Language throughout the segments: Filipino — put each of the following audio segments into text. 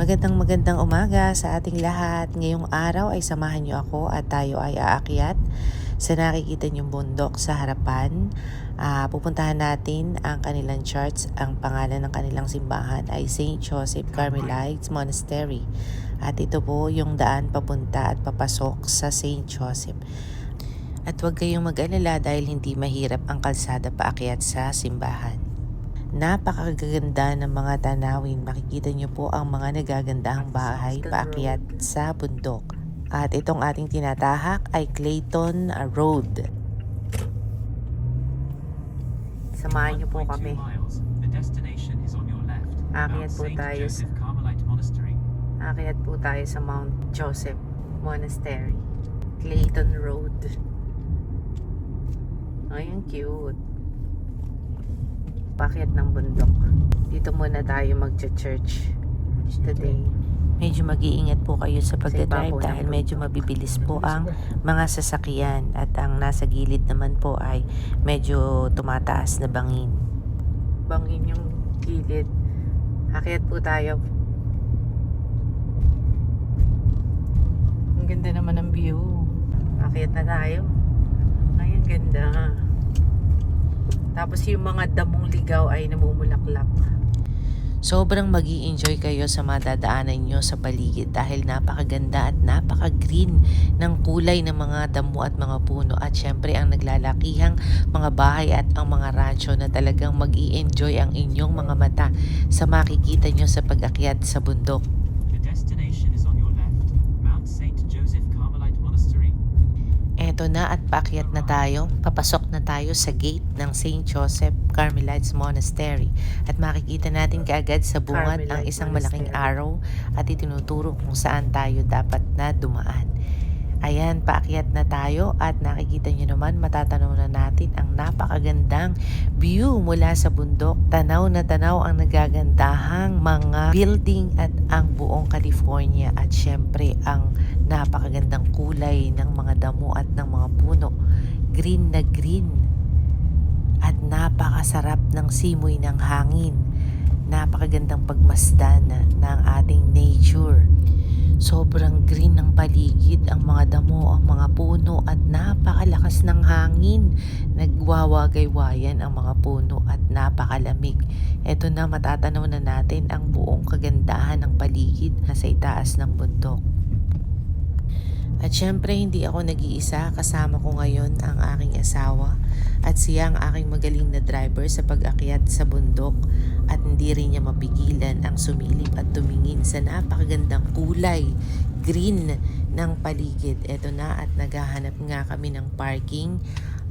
Magandang magandang umaga sa ating lahat. Ngayong araw ay samahan niyo ako at tayo ay aakyat sa nakikita niyong bundok sa harapan. Ah, pupuntahan natin ang kanilang church. Ang pangalan ng kanilang simbahan ay St. Joseph Carmelites Monastery. At ito po yung daan papunta at papasok sa St. Joseph. At huwag kayong mag-alala dahil hindi mahirap ang kalsada paakyat sa simbahan. Napakaganda ng mga tanawin. Makikita niyo po ang mga nagagandahang bahay paakyat sa bundok. At itong ating tinatahak ay Clayton Road. Samahan niyo po kami. Akyat po tayo sa Akyat po tayo sa Mount Joseph Monastery. Clayton Road. Ay, ang cute. Pakyat ng bundok. Dito muna tayo magcha-church today. Medyo mag-iingat po kayo sa pagdadrive dahil medyo mabibilis po ang mga sasakyan at ang nasa gilid naman po ay medyo tumataas na bangin. Bangin yung gilid. Akyat po tayo. Ang ganda naman ng view. Akyat na tayo. Ay, ang ganda. Tapos yung mga damong ligaw ay namumulaklak. Sobrang mag enjoy kayo sa madadaanan nyo sa paligid dahil napakaganda at napaka-green ng kulay ng mga damo at mga puno at syempre ang naglalakihang mga bahay at ang mga rancho na talagang mag enjoy ang inyong mga mata sa makikita nyo sa pag-akyat sa bundok. The destination is on your left, Mount St. Joseph Carmelite Monastery. Eto na at paakyat na tayo. Papasok na tayo sa gate ng St. Joseph Carmelites Monastery. At makikita natin kaagad sa bungad ang isang malaking arrow at itinuturo kung saan tayo dapat na dumaan. Ayan, paakyat na tayo at nakikita nyo naman matatanaw na natin ang napakagandang view mula sa bundok. Tanaw na tanaw ang nagagandahang mga building at ang buong California at syempre ang napakagandang kulay ng mga damo at ng mga puno. Green na green at napakasarap ng simoy ng hangin. Napakagandang pagmasdan ng ating nature. Sobrang green ng paligid, ang mga damo, ang mga puno at napakalakas ng hangin. Nagwawagay-wayan ang mga puno at napakalamig. Ito na matatanaw na natin ang buong kagandahan ng paligid na sa itaas ng bundok. At syempre hindi ako nag-iisa, kasama ko ngayon ang aking asawa at siya ang aking magaling na driver sa pag-akyat sa bundok at hindi rin niya mapigilan ang sumilip at tumingin sa napakagandang kulay, green ng paligid. Ito na at naghahanap nga kami ng parking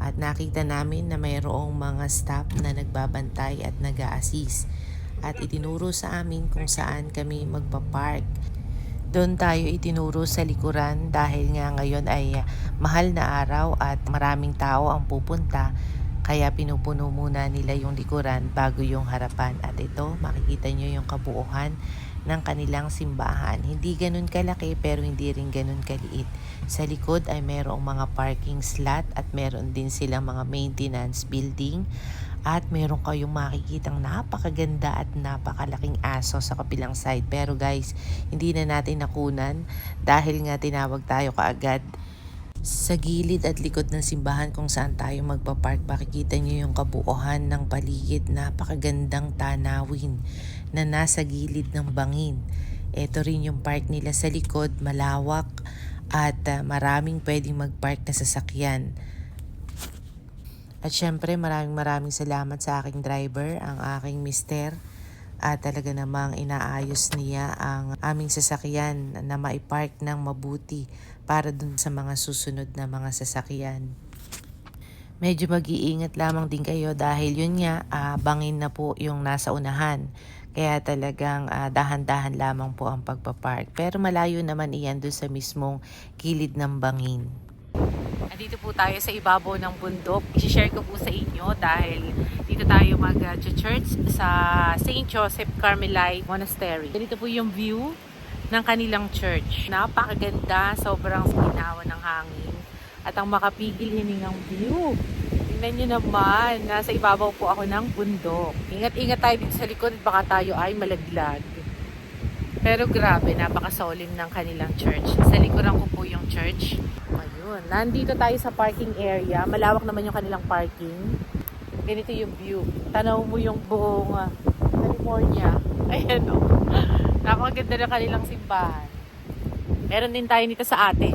at nakita namin na mayroong mga staff na nagbabantay at nag assist at itinuro sa amin kung saan kami magpa-park. Doon tayo itinuro sa likuran dahil nga ngayon ay ah, mahal na araw at maraming tao ang pupunta. Kaya pinupuno muna nila yung likuran bago yung harapan. At ito, makikita nyo yung kabuuhan ng kanilang simbahan. Hindi ganun kalaki pero hindi rin ganun kaliit. Sa likod ay merong mga parking slot at meron din silang mga maintenance building at meron kayong makikitang napakaganda at napakalaking aso sa kapilang side. Pero guys, hindi na natin nakunan dahil nga tinawag tayo kaagad sa gilid at likod ng simbahan kung saan tayo magpapark. Makikita nyo yung kabuuhan ng paligid. Napakagandang tanawin na nasa gilid ng bangin. Ito rin yung park nila sa likod, malawak at ah, maraming pwedeng magpark na sasakyan. At syempre maraming maraming salamat sa aking driver, ang aking mister. At talaga namang inaayos niya ang aming sasakyan na maipark ng mabuti para dun sa mga susunod na mga sasakyan. Medyo mag-iingat lamang din kayo dahil yun nga, ah, bangin na po yung nasa unahan. Kaya talagang ah, dahan-dahan lamang po ang pagpapark. Pero malayo naman iyan dun sa mismong kilid ng bangin. Andito po tayo sa ibabaw ng bundok. I-share ko po sa inyo dahil dito tayo mag-church sa St. Joseph Carmelite Monastery. Dito po yung view ng kanilang church. Napakaganda, sobrang ginawa ng hangin at ang makapigil hiningang view. Tingnan nyo naman, nasa ibabaw po ako ng bundok. Ingat-ingat tayo dito sa likod, baka tayo ay malaglag. Pero grabe, napakasolim ng kanilang church. Sa likuran ko po yung church. Ayun, nandito tayo sa parking area. Malawak naman yung kanilang parking. Ganito yung view. Tanaw mo yung buong ah, California. Ayan o. Napakaganda ng kanilang simbahan. Meron din tayo nito sa atin.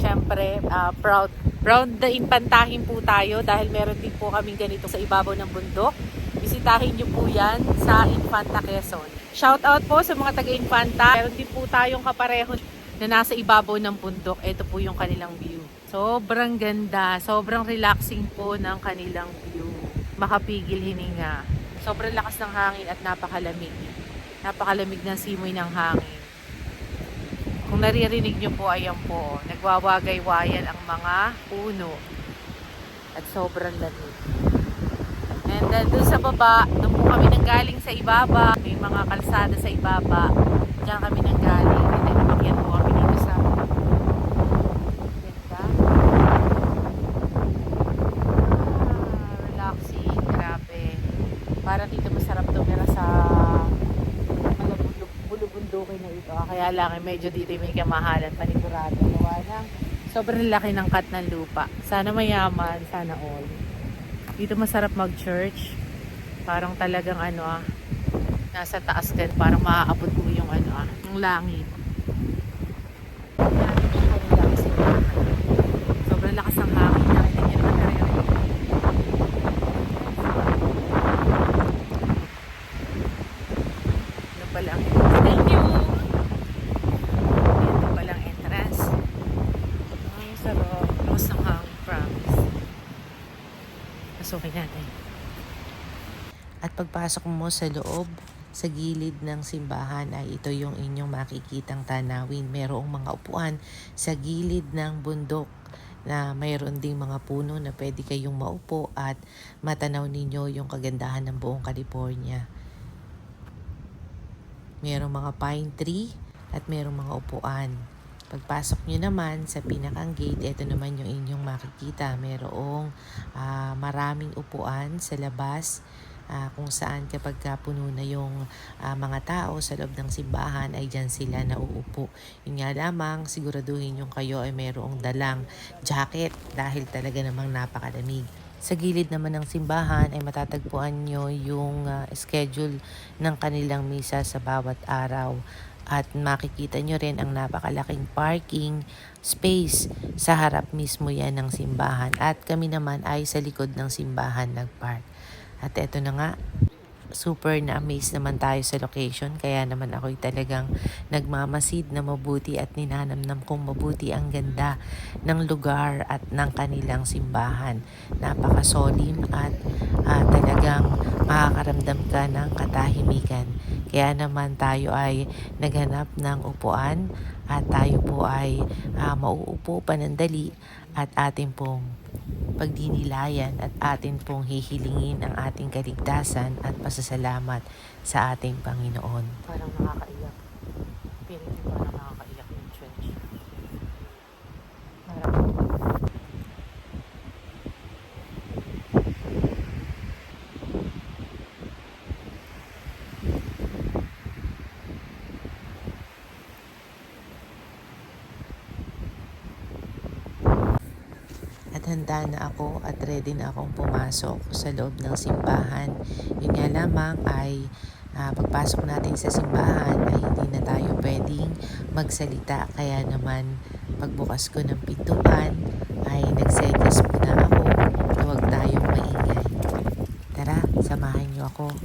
Siyempre, ah, proud proud na impantahin po tayo dahil meron din po kaming ganito sa ibabaw ng bundok. Bisitahin nyo po yan sa Infanta Quezon. Shout out po sa mga taga Infanta. Meron din po tayong kapareho na nasa ibabaw ng bundok. Ito po yung kanilang view. Sobrang ganda, sobrang relaxing po ng kanilang view. Makapigil hininga. Sobrang lakas ng hangin at napakalamig. Napakalamig ng simoy ng hangin. Kung naririnig nyo po, ayan po, nagwawagay-wayan ang mga puno. At sobrang lamig. And then doon sa baba, doon po kami nanggaling sa ibaba. May mga kalsada sa ibaba. Diyan kami nanggaling. And then umakyat po kami dito sa ganda. Ah, relaxing. Grabe. Parang dito masarap tumira sa mga bulub- bulubundukin na ito. Ah, Kaya lang, eh, medyo dito may kamahalan panigurado. Gawa ng sobrang laki ng cut ng lupa. Sana mayaman, sana all. Dito masarap mag-church. Parang talagang ano ah, nasa taas ka, parang maaabot mo yung ano ah, yung langit. Sobrang lakas ng hangin. Nakita niyo naman naririnig. Ano pala ang Thank you! Ito pala ang entrance. Ay, sarap. Lakas ng hangin, promise. Pasukin natin. At pagpasok mo sa loob, sa gilid ng simbahan ay ito yung inyong makikitang tanawin. Merong mga upuan sa gilid ng bundok na mayroon ding mga puno na pwede kayong maupo at matanaw ninyo yung kagandahan ng buong California. Merong mga pine tree at merong mga upuan. Pagpasok nyo naman sa pinakang gate, ito naman yung inyong makikita. Merong ah, maraming upuan sa labas ah, kung saan kapag ka puno na yung ah, mga tao sa loob ng simbahan ay dyan sila nauupo. Yun nga lamang, siguraduhin yung kayo ay merong dalang jacket dahil talaga namang napakalamig. Sa gilid naman ng simbahan ay matatagpuan nyo yung ah, schedule ng kanilang misa sa bawat araw. At makikita nyo rin ang napakalaking parking space sa harap mismo yan ng simbahan. At kami naman ay sa likod ng simbahan nagpark. At eto na nga, super na amaze naman tayo sa location. Kaya naman ako'y talagang nagmamasid na mabuti at ninanamnam kong mabuti ang ganda ng lugar at ng kanilang simbahan. Napakasolim at ah, talagang makakaramdam ka ng katahimikan. Kaya naman tayo ay naghanap ng upuan at tayo po ay ah, mauupo panandali at ating pong pagdinilayan at atin pong hihilingin ang ating kaligtasan at pasasalamat sa ating Panginoon. Parang nakakaiyak. Feeling ko parang nakakaiyak yung church. Parang at handa na ako at ready na akong pumasok sa loob ng simbahan. Yun nga lamang ay ah, pagpasok natin sa simbahan ay hindi na tayo pwedeng magsalita. Kaya naman pagbukas ko ng pintuan ay nagsenyas muna ako huwag tayong maingay. Tara, samahan niyo ako.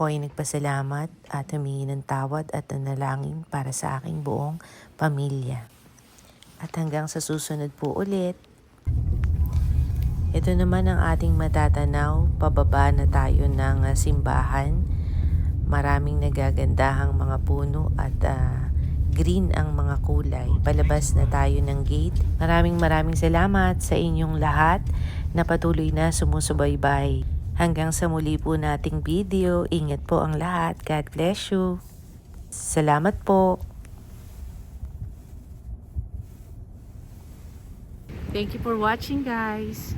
Ako ay nagpasalamat at humingi ng tawad at nanalangin para sa aking buong pamilya. At hanggang sa susunod po ulit, ito naman ang ating matatanaw. Pababa na tayo ng ah, simbahan. Maraming nagagandahang mga puno at ah, green ang mga kulay. Palabas na tayo ng gate. Maraming maraming salamat sa inyong lahat na patuloy na sumusubaybay Hanggang sa muli po nating video. Ingat po ang lahat. God bless you. Salamat po. Thank you for watching guys.